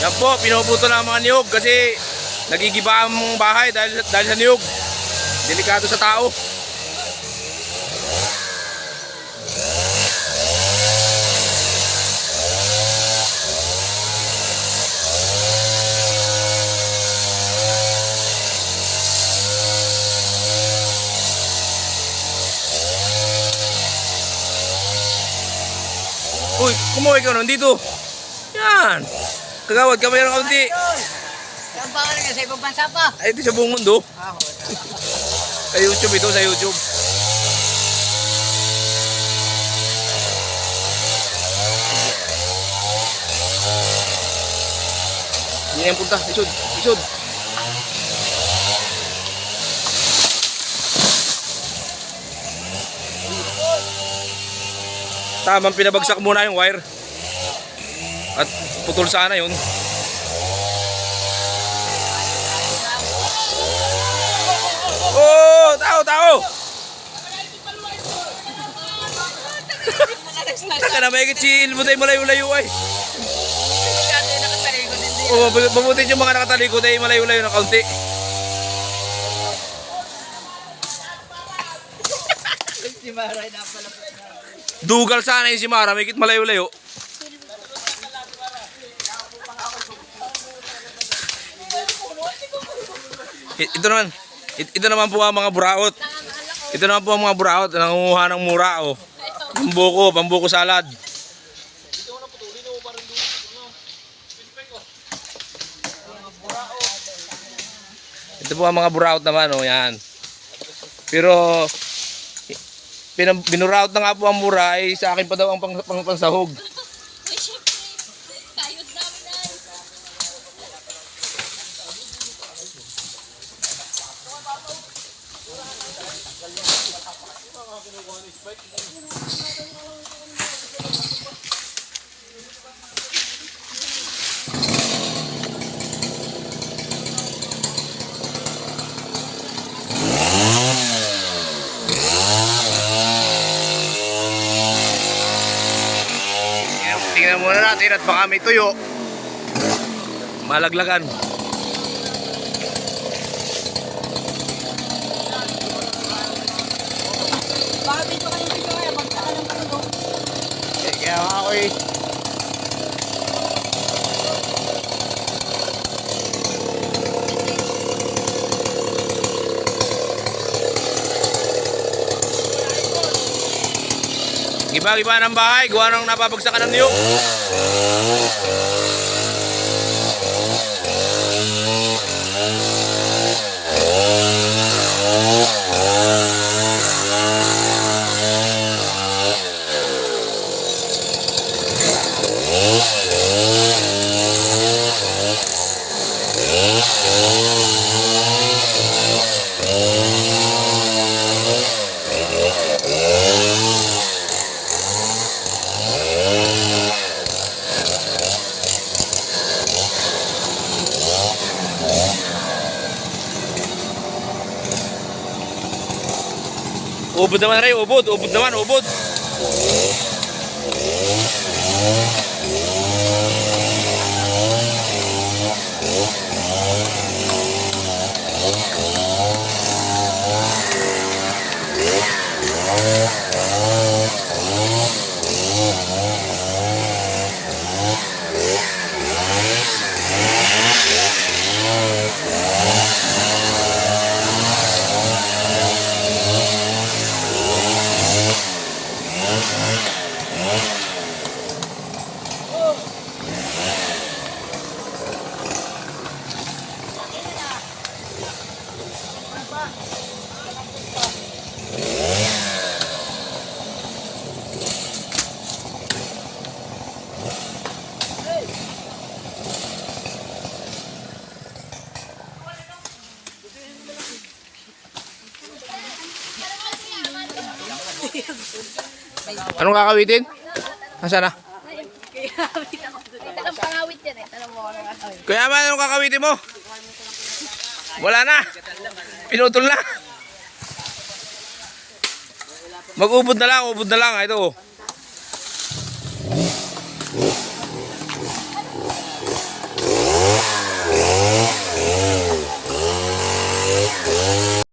Yan po, pinuputo ng mga niyog kasi nagigiba ang bahay dahil, dahil sa niyog. Delikado sa tao. Uy, kumuha ka nun dito. Yan. Kagawad ka mayroong kaunti. Saan ba ka rin sa ibang bansa pa? Ay, ito sa buong mundo. Ah, Sa YouTube ito, sa YouTube. Hindi na yung punta. Isod. Isod. Tamang pinabagsak muna yung wire. At putol sana yun. Oh, tao, tao. Taka na may si Ilmo tayo malayo-layo ay. Hindi. Oh, mabuti yung mga nakatalikod ay malayo-layo ng kaunti. Dugal sana yung si Mara, may kit malayo-layo. Ito naman, it- ito naman po ang mga buraot. Ito naman po ang mga buraot, nangunguha ng mura oh. Pambuko, pambuko salad. Ito po ang mga buraot naman oh, yan. Pero binuraot na nga po ang mura ay sa akin pa daw ang pang, pang, pansahog. Uy, syempre, kayod namin ay. Tingnan muna natin at baka may tuyo. Malaglagan. Eh. Giba-giba ng bahay, gawa nang napapagsakan ng niyog. Ubod naman rin, ubod, ubod naman, ubod. Oh. Anong kakawitin? Nasaan na? Talang pangawit yan eh. Talang mo ano. Kaya man, anong kakawitin mo? Wala na. Pinutol na. Mag-ubod na lang, ubod na lang. Ito. oh.